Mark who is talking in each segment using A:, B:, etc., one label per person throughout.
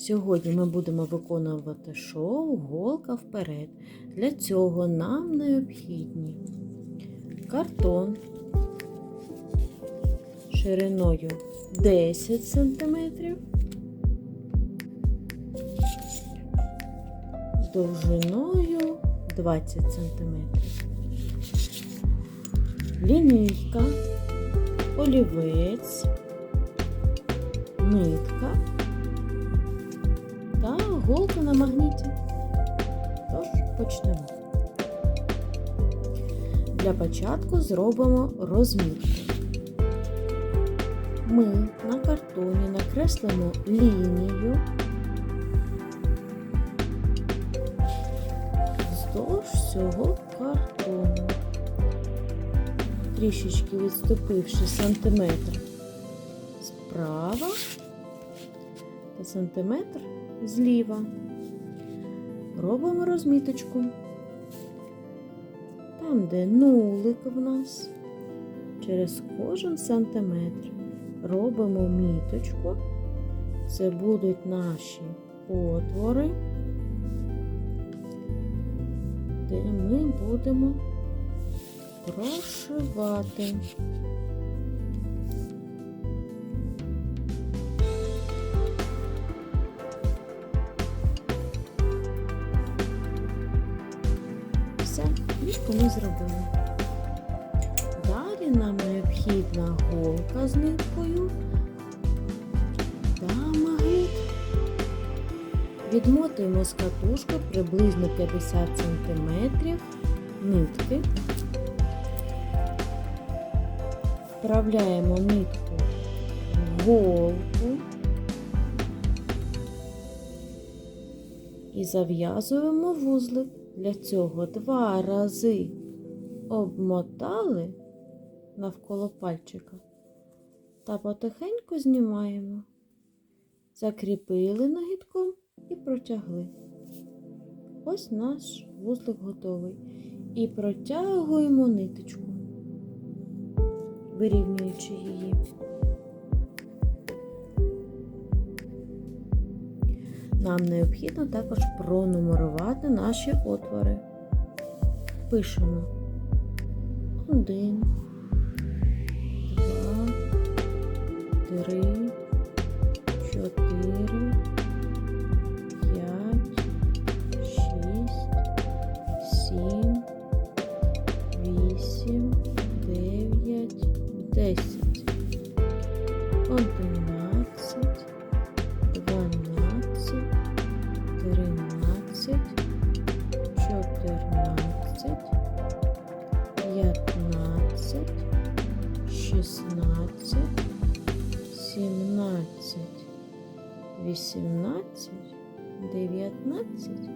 A: Сьогодні ми будемо виконувати шоу Голка вперед. Для цього нам необхідні картон шириною 10 см, довжиною 20 см, лінійка, олівець, нитка та на магніті. Тож почнемо. Для початку зробимо розмітку. Ми на картоні накреслимо лінію вздовж всього картону, трішечки відступивши сантиметр справа та сантиметр зліва. Робимо розміточку. Там, де нулик в нас, через кожен сантиметр робимо міточку. Це будуть наші отвори, де ми будемо прошивати. Ми зробили. Далі нам необхідна голка з ниткою та магніт. Відмотуємо з катушки приблизно 50 см нитки. Вправляємо нитку в голку і зав'язуємо вузлик. Для цього два рази обмотали навколо пальчика та потихеньку знімаємо, закріпили нагідком і протягли. Ось наш вузлик готовий. І протягуємо ниточку, вирівнюючи її. Нам необхідно також пронумерувати наші отвори. Пишемо 1, 2, 3, 4. Вісімнадцять, дев'ятнадцять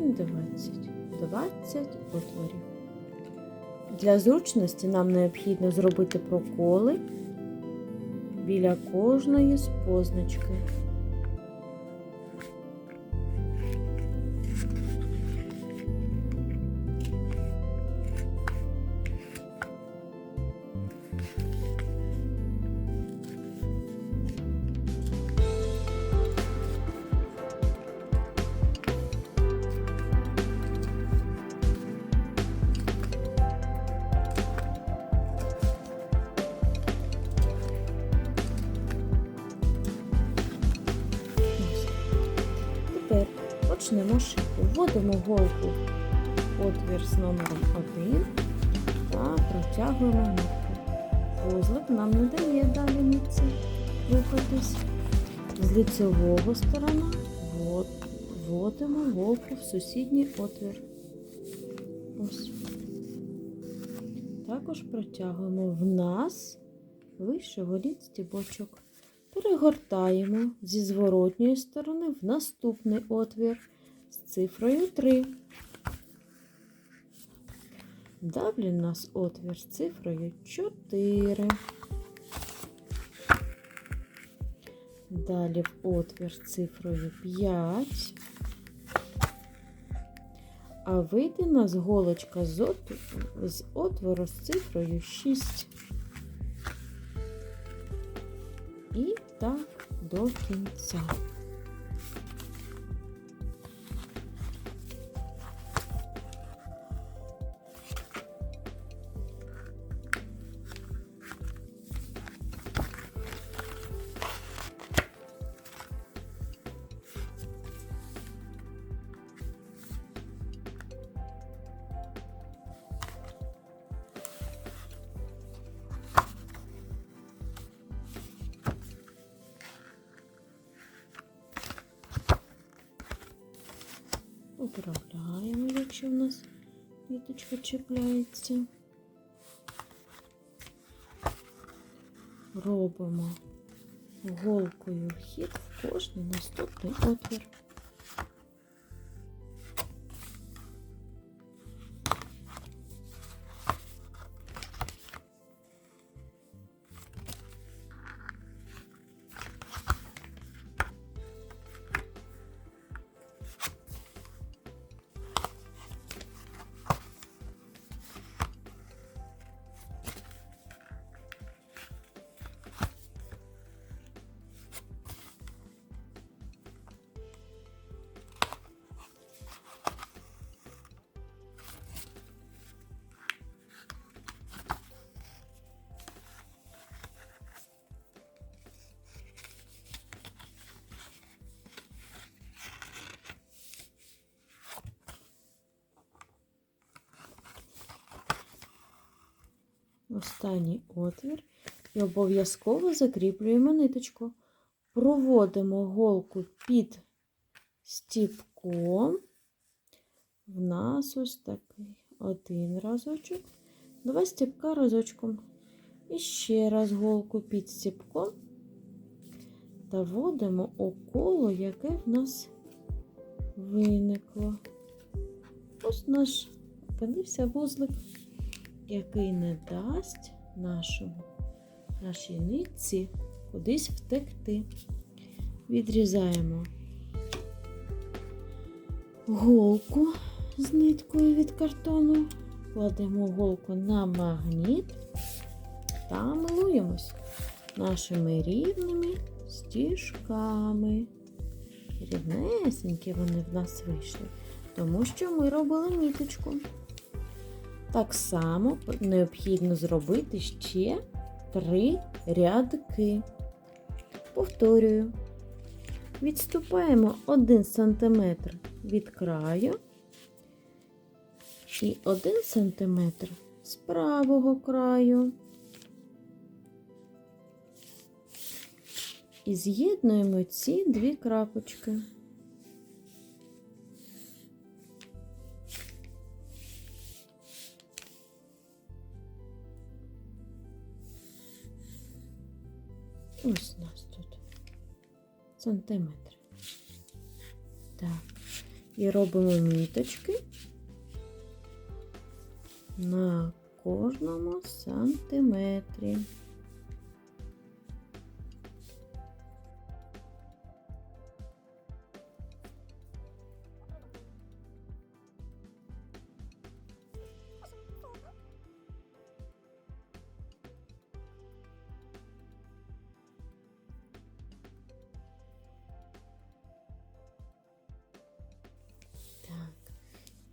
A: і двадцять. Двадцять отворів. Для зручності нам необхідно зробити проколи біля кожної з позначки. Почнемо шити. Вводимо голку в отвір з номером 1 та протягуємо нитку. Вузлик нам не дає далі нитці рухатись. З лицевого сторона вводимо голку в сусідній отвір. Ось. Також протягуємо в нас вище голіт стібочок. Перегортаємо зі зворотньої сторони в наступний отвір з цифрою 3. Далі в нас отвір з цифрою 4. Далі в отвір з цифрою 5. А вийде у нас голочка з, отвору з цифрою 6. І так до кінця. Поправляємо, якщо в нас ниточка чіпляється. Робимо голкою вхід в кожний наступний отвір. Останній отвір і обов'язково закріплюємо ниточку. Проводимо голку під стіпком. В нас ось такий один разочок, два стіпка разочком. І ще раз голку під стіпком та вводимо около, яке в нас виникло. Ось наш опинився вузлик який не дасть нашому, нашій нитці кудись втекти. Відрізаємо голку з ниткою від картону, кладемо голку на магніт та милуємось нашими рівними стіжками. Рівнесенькі вони в нас вийшли, тому що ми робили ниточку. Так само необхідно зробити ще три рядки. Повторюю, відступаємо 1 см від краю і 1 см з правого краю. І з'єднуємо ці дві крапочки. Ось у нас тут сантиметр. Так. І робимо міточки на кожному сантиметрі.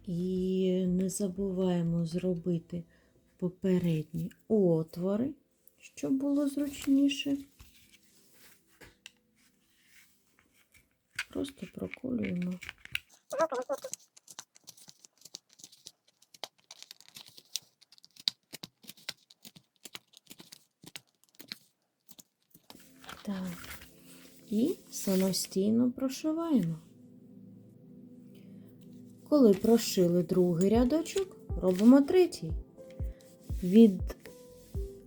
A: І не забуваємо зробити попередні отвори, щоб було зручніше. Просто проколюємо. Так. І самостійно прошиваємо. Коли прошили другий рядочок, робимо третій. Від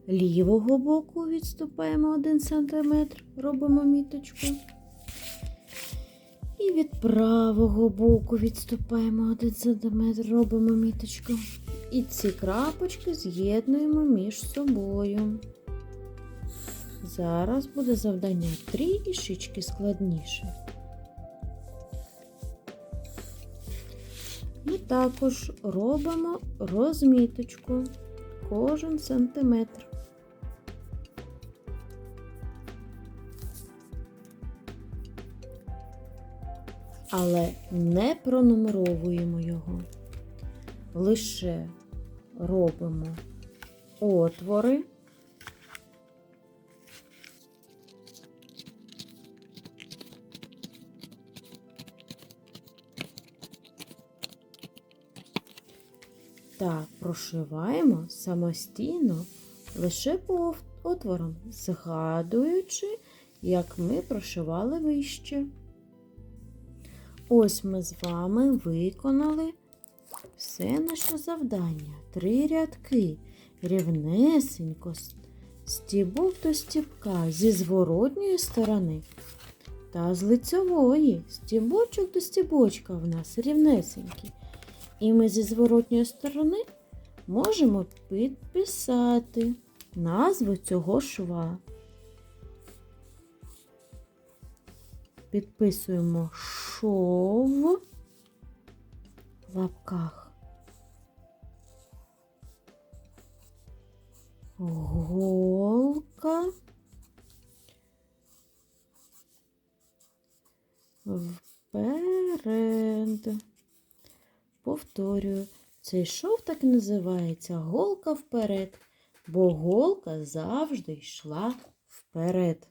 A: лівого боку відступаємо 1 см, робимо міточку. І від правого боку відступаємо 1 см, робимо міточку. І ці крапочки з'єднуємо між собою. Зараз буде завдання трішечки складніше. Також робимо розміточку кожен сантиметр. Але не пронумеровуємо його, лише робимо отвори. Та прошиваємо самостійно лише по отворам, згадуючи, як ми прошивали вище. Ось ми з вами виконали все наше завдання. Три рядки. Рівнесенько стібок до стібка зі зворотньої сторони та з лицьової. Стібочок до стібочка в нас рівнесенький. І ми зі зворотньої сторони можемо підписати назву цього шва. Підписуємо шов в лапках. Голка. Вперед. Повторюю, цей шов так і називається голка вперед, бо голка завжди йшла вперед.